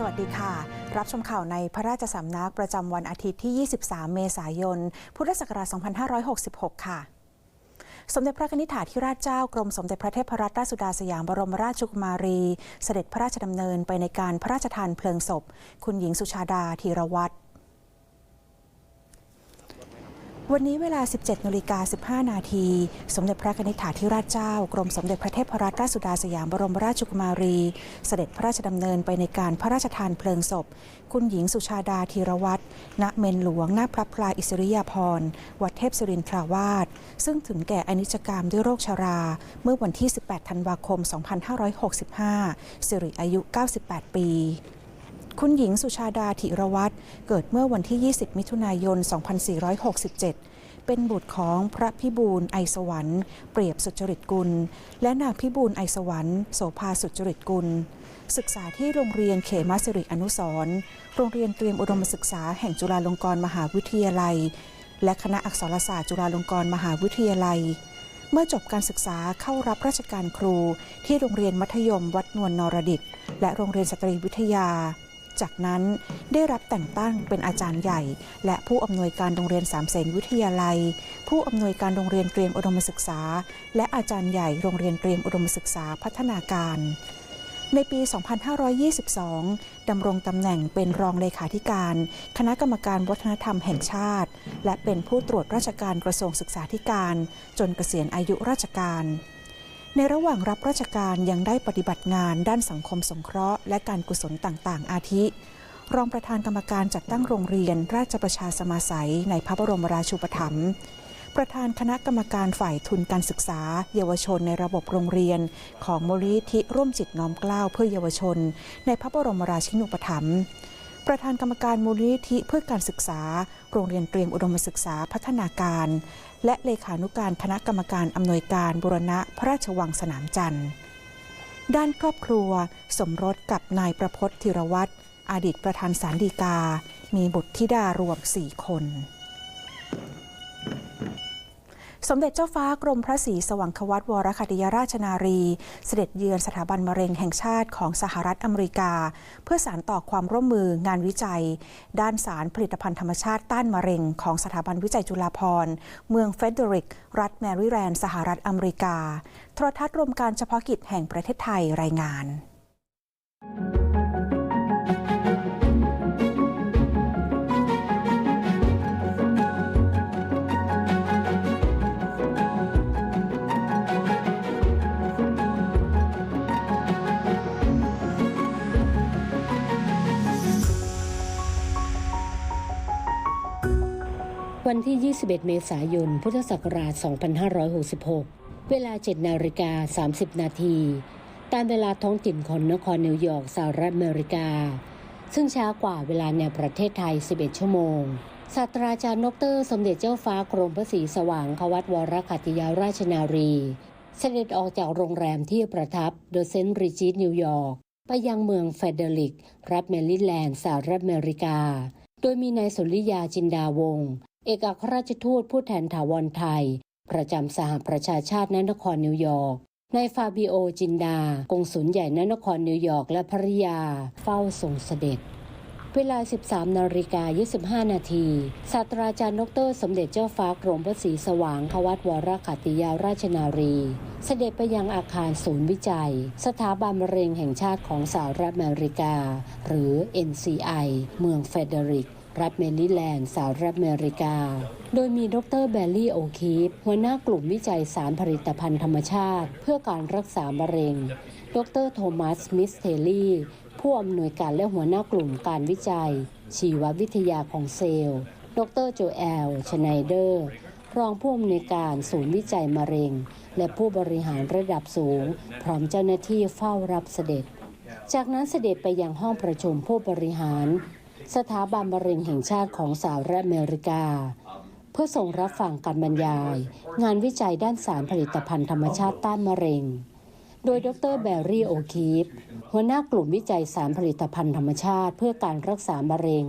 สวัสดีค่ะ รับชมข่าวในพระราชสำนักประจำวันอาทิตย์ที่ 23 เมษายน พุทธศักราช 2566 ค่ะสมเด็จพระนิธิถาธิราชเจ้ากรมสมเด็จพระเทพรัตนราชสุดาสยามบรมราชกุมารี เสด็จพระราชดำเนินไปในการพระราชทานเพลิงศพ คุณหญิงสุชาดาธีรวัตร วันนี้เวลา 17นาฬิกา15 นาที สมเด็จพระนิธิถาธิราชเจ้า กรมสมเด็จพระเทพรัตนราชสุดาสยามบรมราชกุมารี เสด็จพระราชดำเนินไปในการพระราชทานเพลิงศพ คุณหญิงสุชาดาธีรวัตรณเมนหลวงหน้าพระพลาอิสริยาภรณ์วัดเทพศิรินทราวาสซึ่งถึงแก่อนิจกรรมด้วยโรคชรา เมื่อวันที่ 18 ธันวาคม 2565 สิริอายุ 98 ปี คุณหญิงสุชาดาธิรวัตรเกิดเมื่อวันที่ 20 มิถุนายน 2467 เป็นบุตรของพระพิบูลไอสวรรค์เปรียบสุจริตกุล และนางพิบูลไอสวรรค์โสภาสุจริตกุล ศึกษาที่โรงเรียนเขมาสิริอนุสร์โรงเรียนเตรียมอุดมศึกษาแห่งจุฬาลงกรณ์มหาวิทยาลัย และคณะอักษรศาสตร์จุฬาลงกรณ์มหาวิทยาลัยเมื่อจบการศึกษาเข้ารับราชการครูที่โรงเรียนมัธยมวัดนวลนรดิต และโรงเรียนสตรีวิทยา จากนั้นได้รับแต่งตั้งเป็นอาจารย์ใหญ่ และผู้อำนวยการโรงเรียนสามเสนวิทยาลัย ผู้อำนวยการโรงเรียนเตรียมอุดมศึกษา และอาจารย์ใหญ่โรงเรียนเตรียมอุดมศึกษาพัฒนาการในปี 2522 ดำรงตำแหน่งเป็นรองเลขาธิการ คณะกรรมการวัฒนธรรมแห่งชาติ และเป็นผู้ตรวจราชการกระทรวงศึกษาธิการ จนเกษียณอายุราชการ ในระหว่างรับราชการยังได้ปฏิบัติงานด้านสังคมสงเคราะห์และการกุศลต่างๆ อาทิ รองประธานกรรมการจัดตั้งโรงเรียน ราชประชาสมาสัย ในพระบรมราชูปถัมภ์ประธานคณะกรรมการฝ่ายทุนการศึกษา เยาวชนในระบบโรงเรียน ของมูลนิธิร่วมจิตน้อมกล้าวเพื่อเยาวชน ในพระบรมราชินูปถัมภ์ ประธานกรรมการมูลนิธิเพื่อการศึกษา โรงเรียนเตรียมอุดมศึกษาพัฒนาการ และเลขานุการคณะกรรมการอำนวยการบุรณะพระราชวังสนามจันทร์ ด้านครอบครัวสมรสกับนายประพศ์ธิรวัตรอดีตประธานสารดีกา มีบุตรธิดารวม 4 คน สมเด็จเจ้าฟ้ากรมพระศรีสว่างควัตวรคติยราชนารี เสด็จเยือนสถาบันมะเร็งแห่งชาติของสหรัฐอเมริกา เพื่อสานต่อความร่วมมืองานวิจัย ด้านสารผลิตภัณฑ์ธรรมชาติต้านมะเร็งของสถาบันวิจัยจุฬาภรณ์เมืองเฟเดริก รัฐแมริแลนด์สหรัฐอเมริกา โทรทัศน์รวมการเฉพาะกิจแห่งประเทศไทยรายงาน วันที่ 21 เมษายน พุทธศักราช 2566 เวลา 7 นาฬิกา 30 นาที ตามเวลาท้องถิ่นของนครนิวยอร์กสหรัฐอเมริกา ซึ่งช้ากว่าเวลาในประเทศไทย 11 ชั่วโมง ศาสตราจารย์นกเตอร์สมเด็จเจ้าฟ้ากรมพระศรีสว่างควัตวรคัติยาราชนารี เสด็จออกจากโรงแรมที่ประทับเดอะเซนต์ริจิตนิวยอร์กไปยังเมืองเฟเดริก รัฐแมริแลนด์สหรัฐอเมริกา โดยมีนายสุริยาจินดาวงศ์ เอกอัครราชทูตผู้แทนถาวรไทย ประจำสหประชาชาติณนครนิวยอร์กนายฟาบิโอจินดากงสุลใหญ่ณนครนิวยอร์กและภริยา เฝ้าทรงเสด็จ เวลา 13นาฬิกา25 นาทีศาสตราจารย์ดรสมเด็จเจ้าฟ้ากรมพระศรีสว่างควัตวรคัติยาราชนารี เสด็จไปยังอาคารศูนย์วิจัย สถาบันมะเร็งแห่งชาติของสหรัฐอเมริกา หรือ NCI เมืองเฟเดริก รัฐเมริแลนด์สหรัฐอเมริกา โดยมีดรแบลลี่โอคีฟหัวหน้ากลุ่มวิจัยสารผลิตภัณฑ์ธรรมชาติ เพื่อการรักษามะเร็ง ดรโทมัสมิสเทลลี่ ผู้อำนวยการและหัวหน้ากลุ่มการวิจัย ชีววิทยาของเซลล์ ดรโจแอลชไนเดอร์รองผู้อำนวยการศูนย์วิจัยมะเร็ง และผู้บริหารระดับสูง พร้อมเจ้าหน้าที่เฝ้ารับเสด็จ จากนั้นเสด็จไปยังห้องประชุมผู้บริหาร สถาบันมะเร็งแห่งชาติของสหรัฐอเมริกา เพื่อส่งรับฟังการบรรยาย งานวิจัยด้านสารผลิตภัณฑ์ธรรมชาติต้านมะเร็ง โดยดรแบร์รี่โอคีฟหัวหน้ากลุ่มวิจัยสารผลิตภัณฑ์ธรรมชาติ เพื่อการรักษามะเร็ง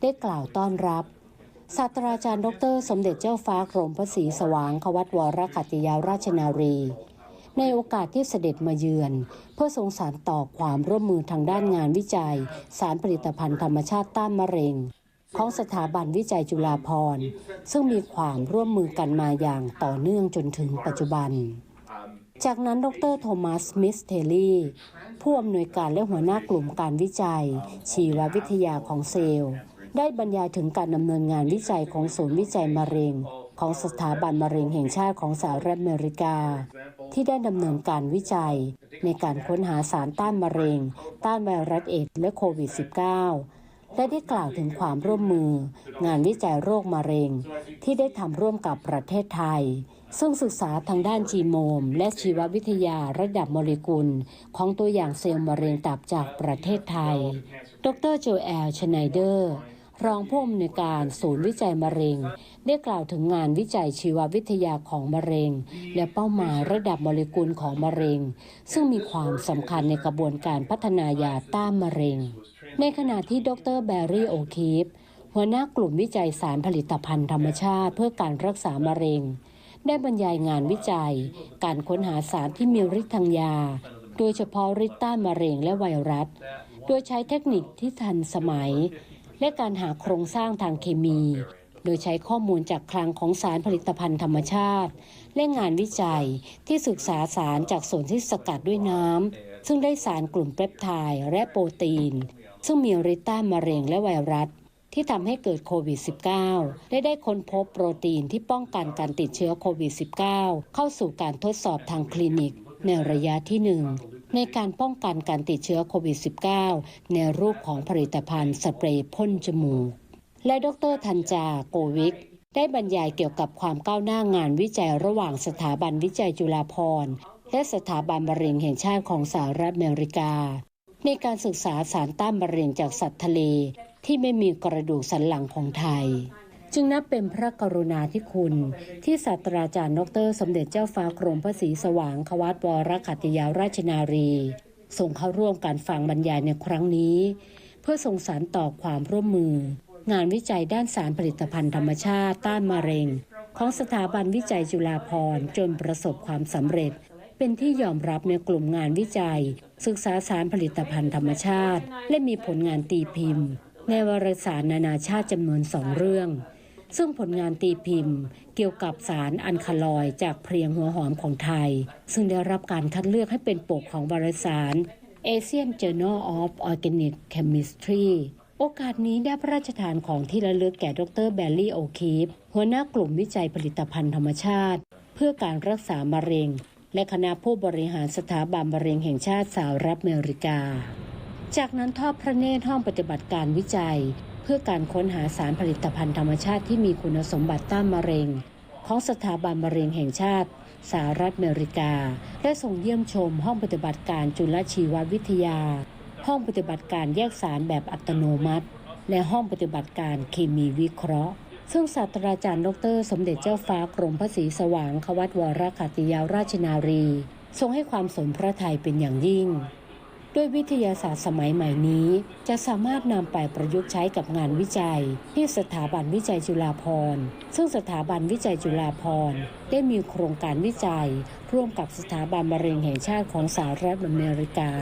ได้กล่าวต้อนรับศาสตราจารย์ดร สมเด็จเจ้าฟ้ากรมพระศรีสว่างควัตวรคัติยาราชนารี ในโอกาสที่เสด็จมาเยือน เพื่อทรงสารต่อความร่วมมือทางด้านงานวิจัย สารผลิตภัณฑ์ธรรมชาติต้านมะเร็ง ของสถาบันวิจัยจุฬาภรณ์ซึ่งมีความร่วมมือกันมาอย่างต่อเนื่องจนถึงปัจจุบันจากนั้น ดรโทมัส มิสเทลลี่ ผู้อำนวยการและหัวหน้ากลุ่มการวิจัย ชีววิทยาของเซลล์ ได้บรรยายถึงการดำเนินงานวิจัยของศูนย์วิจัยมะเร็ง ของสถาบันมะเร็งแห่งชาติของสหรัฐอเมริกา ที่ได้ดำเนินการวิจัย ในการค้นหาสารต้านมะเร็ง ต้านไวรัสเอดและโควิด -19 และได้กล่าวถึงความร่วมมือ งานวิจัยโรคมะเร็ง ที่ได้ทำร่วมกับประเทศไทย ซึ่งศึกษาทางด้านจีโมม และชีววิทยาระดับโมเลกุล ของตัวอย่างเซลล์มะเร็งตับจากประเทศไทย ดรโจแอลชไนเดอร์ รองผู้อำนวยการศูนย์วิจัยมะเร็ง ได้กล่าวถึงงานวิจัยชีววิทยาของมะเร็ง และเป้าหมายระดับโมเลกุลของมะเร็ง ซึ่งมีความสำคัญในกระบวนการพัฒนายาต้านมะเร็ง ในขณะที่ดรแบร์รี่โอคีฟหัวหน้ากลุ่มวิจัยสารผลิตภัณฑ์ธรรมชาติเพื่อการรักษามะเร็ง ได้บรรยายงานวิจัย การค้นหาสารที่มีฤทธิ์ทางยา โดยเฉพาะฤทธิ์ต้านมะเร็งและไวรัส โดยใช้เทคนิคที่ทันสมัย และการหาโครงสร้างทางเคมี โดยใช้ข้อมูลจากคลังของสารผลิตภัณฑ์ธรรมชาติ และงานวิจัยที่ศึกษาสารจากส่วนที่สกัดด้วยน้ำ ซึ่งได้สารกลุ่มเปปไทด์และโปรตีน ซึ่งมีฤทธิ์ต้านมะเร็งและไวรัสที่ทำให้เกิดโควิด -19 และได้ค้นพบโปรตีนที่ป้องกันการติดเชื้อโควิด -19 เข้าสู่การทดสอบทางคลินิกในระยะที่หนึ่ง ในการป้องกันการติดเชื้อโควิด -19 ในรูปของผลิตภัณฑ์สเปรย์พ่นจมูก และดรธัญจาโกวิกได้บรรยายเกี่ยวกับความก้าวหน้างานวิจัยระหว่างสถาบันวิจัยจุฬาภรณ์และสถาบันมะเร็งแห่งชาติของสหรัฐอเมริกา ในการศึกษาสารต้านมะเร็งจากสัตว์ทะเล ที่ไม่มีกระดูกสันหลังของไทย จึงนับเป็นพระกรุณาธิคุณ ที่ศาสตราจารย์ดร สมเด็จเจ้าฟ้ากรมพระศรีสว่างควัตวรขัตติยาราชนารีส่งเข้าร่วมการฟังบรรยายในครั้งนี้ เพื่อส่งสารต่อความร่วมมือ งานวิจัยด้านสารผลิตภัณฑ์ธรรมชาติต้านมะเร็ง ของสถาบันวิจัยจุฬาภรณ์จนประสบความสำเร็จ เป็นที่ยอมรับในกลุ่มงานวิจัย ศึกษาสารผลิตภัณฑ์ธรรมชาติ และมีผลงานตีพิมพ์ ในวารสารนานาชาติจำนวนสองเรื่อง ซึ่งผลงานตีพิมพ์ เกี่ยวกับสารอันคาลอยจากเพลียงหัวหอมของไทย ซึ่งได้รับการคัดเลือกให้เป็นปกของวารสาร Asian Journal of Organic Chemistry โอกาสนี้ได้พระราชทานของที่ระลึกแก่ดรแบลลี่โอคีฟหัวหน้ากลุ่มวิจัยผลิตภัณฑ์ธรรมชาติ เพื่อการรักษามะเร็ง และคณะผู้บริหารสถาบันมะเร็งแห่งชาติสหรัฐอเมริกา จากนั้นทอดพระเนตรห้องปฏิบัติการวิจัย เพื่อการค้นหาสารผลิตภัณฑ์ธรรมชาติที่มีคุณสมบัติต้านมะเร็ง ของสถาบันมะเร็งแห่งชาติสหรัฐอเมริกา และส่งเยี่ยมชมห้องปฏิบัติการจุลชีววิทยา ห้องปฏิบัติการแยกสารแบบอัตโนมัติ และห้องปฏิบัติการเคมีวิเคราะห์ ซึ่งศาสตราจารย์ ดร สมเด็จเจ้าฟ้ากรมพระศรีสว่างควัตวรขัตติยาราชนารี ทรงให้ความสนพระทัยเป็นอย่างยิ่ง ด้วยวิทยาศาสตร์สมัยใหม่นี้ จะสามารถนำไปประยุกต์ใช้กับงานวิจัย ที่สถาบันวิจัยจุฬาภรณ์ซึ่งสถาบันวิจัยจุฬาภรณ์ได้มีโครงการวิจัย ร่วมกับสถาบันมะเร็งแห่งชาติของสหรัฐอเมริกา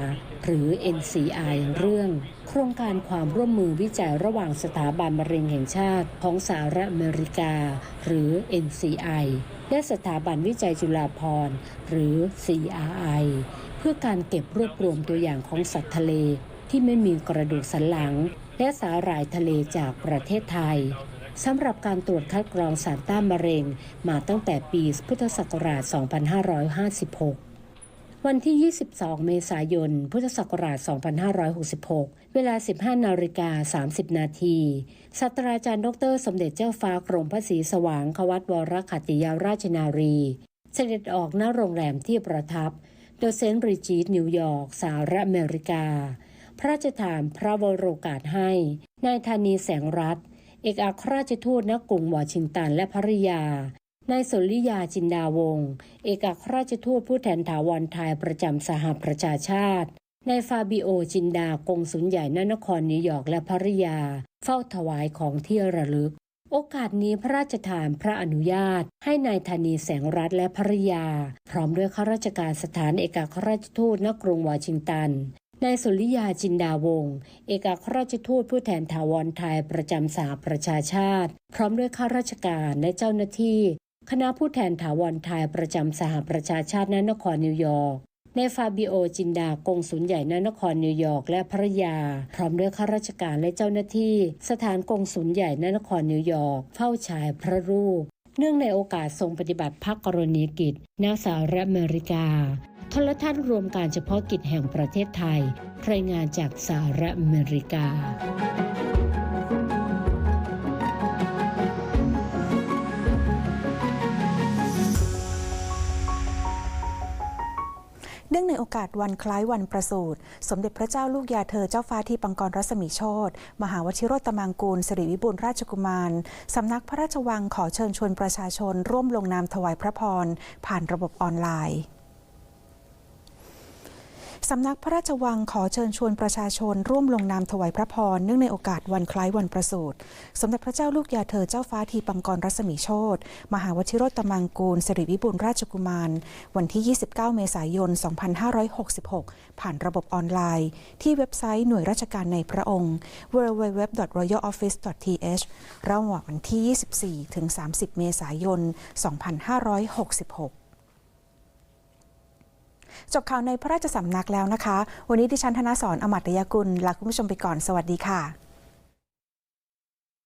หรือ NCI เรื่อง โครงการความร่วมมือวิจัยระหว่างสถาบันมะเร็งแห่งชาติของสหรัฐอเมริกา หรือ NCI และสถาบันวิจัยจุฬาภรณ์หรือ CRI พื่อการเก็บรวบรวมตัวอย่างของสัตว์ทะเลที่ไม่มีกระดูกสันหลัง และสาหร่ายทะเลจากประเทศไทยสำหรับการตรวจคัดกรองสารต้านมะเร็งมาตั้งแต่ปีพุทธศักราช 2556 วันที่ 22 เมษายน พุทธศักราช 2566 เวลา 15 นาฬิกา 30 นาทีศาสตราจารย์ดร สมเด็จเจ้าฟ้ากรมพระศรีสว่างควัตวรขัตติยาราชนารี เสด็จออกณโรงแรมที่ประทับ เดอะเซนต์บริจิตนิวยอร์กสหรัฐอเมริกา พระราชทานพระวโรกาสให้ นายธานีแสงรัตน์เอกอัครราชทูตณกรุงวอชิงตันและภริยานายสนลิยาจินดาวงศ์เอกอัครราชทูตผู้แทนถาวรไทยประจำสหประชาชาตินายฟาบิโอจินดากงสุลใหญ่ณนครนิวยอร์กและภริยา เฝ้าถวายของที่ระลึก โอกาสนี้พระราชทานพระอนุญาต ให้นายธานีแสงรัตน์และภรรยา พร้อมด้วยข้าราชการสถานเอกอัครราชทูตณกรุงวอชิงตันนายสุริยาจินดาวงศ์เอกอัครราชทูตผู้แทนถาวรไทยประจำสหประชาชาติ พร้อมด้วยข้าราชการและเจ้าหน้าที่ คณะผู้แทนถาวรไทยประจำสหประชาชาติณนครนิวยอร์ก ในฟาบิโอจินดากงสุลใหญ่ณนครนิวยอร์กและภรยา พร้อมด้วยข้าราชการและเจ้าหน้าที่ สถานกงสุลใหญ่ณนครนิวยอร์กเฝ้าฉายพระรูป เนื่องในโอกาสทรงปฏิบัติพระกรณีกิจณสหรัฐอเมริกาโทรทัศน์รวมการเฉพาะกิจแห่งประเทศไทย รายงานจากสหรัฐอเมริกา เนื่องในโอกาสวันคล้ายวันประสูติสมเด็จพระเจ้าลูกยาเธอเจ้าฟ้าทีปังกรรัศมีโชตมหาวชิโรตมังกูลสิริวิบูลราชกุมาร สำนักพระราชวังขอเชิญชวนประชาชน ร่วมลงนามถวายพระพร ผ่านระบบออนไลน์ สำนักพระราชวังขอเชิญชวนประชาชน ร่วมลงนามถวายพระพรเนื่องในโอกาสวันคล้ายวันประสูติสมเด็จพระเจ้าลูกยาเธอเจ้าฟ้าทีปังกรรัศมีโชตมหาวชิโรตมังกูลสิริวิบูลราชกุมาร วันที่ 29 เมษายน 2566 ผ่านระบบออนไลน์ ที่เว็บไซต์หน่วยราชการในพระองค์ www.royaloffice.th ระหว่างวันที่ 24 ถึง 30 เมษายน 2566 จบข่าวในพระราชสำนักแล้วนะคะ วันนี้ดิฉันธนสรอมัตยกุลลาคุณผู้ชมไปก่อน สวัสดีค่ะ